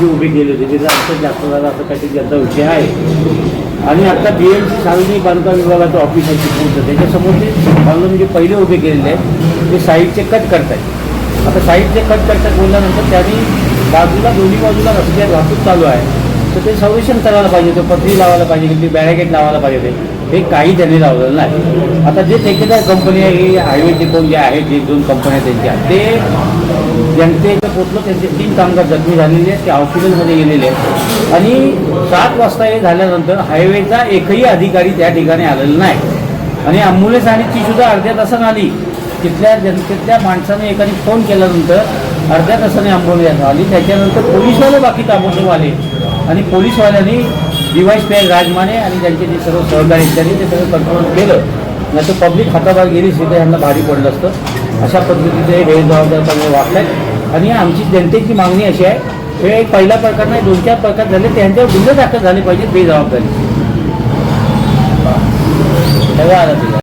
जी उभी उभे होती होते त्याचा जास्त झाला असं काहीतरी त्यांचा विषय आहे. आणि आता बी एम सी सार्वजनिक बांधकाम विभागाचं ऑफिस आहे चिपळूणचं त्याच्यासमोर ते कॉलम जे म्हणजे पहिले उभे केलेले आहेत. ते साईडचे कट करतायत. आता साईडचे कट करतात बोलल्यानंतर त्यांनी बाजूला दोन्ही बाजूला रस्त्यात वाहतूक चालू आहे. तर ते संरक्षण करायला पाहिजे होतं. पत्री लावायला पाहिजे की बॅरिकेड लावायला पाहिजे होते. हे काही त्यांनी लावलेलं नाही. आता जे ठेकेदार कंपनी आहे ही हायवे कोण जे आहेत जे दोन कंपन्या त्यांच्या ते जनतेचं पोचलं त्यांचे तीन कामगार जखमी झालेले आहेत ते हॉस्पिटलमध्ये गेलेले आहेत. आणि सात वाजता हे झाल्यानंतर हायवेचा एकही अधिकारी त्या ठिकाणी आलेला नाही. आणि ॲम्ब्युलन्स आणि ती सुद्धा अर्ध्या तासानं आली. तिथल्या जनतेतल्या माणसाने एकाने फोन केल्यानंतर अर्ध्या तासाने ॲम्ब्युलन्स आली. त्याच्यानंतर पोलीसवाले बाकी ताबडतोब आले. आणि पोलीसवाल्यांनी डिवाईस पे राजमाने आणि त्यांचे जे सर्व सहकारी आहेत त्यांनी ते सगळं कंट्रोल केलं. नाही तर पब्लिक हाताबाहेर गेली सुद्धा ह्यांना भारी पडलं असतं. अशा पद्धतीचे हे जबाबदारपणे वागतात आणि आमची जनतेची मागणी अशी आहे हे एक पहिला प्रकार नाही दोन चार प्रकार झाले त्यांच्यावर गुन्हे दाखल झाले पाहिजेत बेजबाबदारी तिला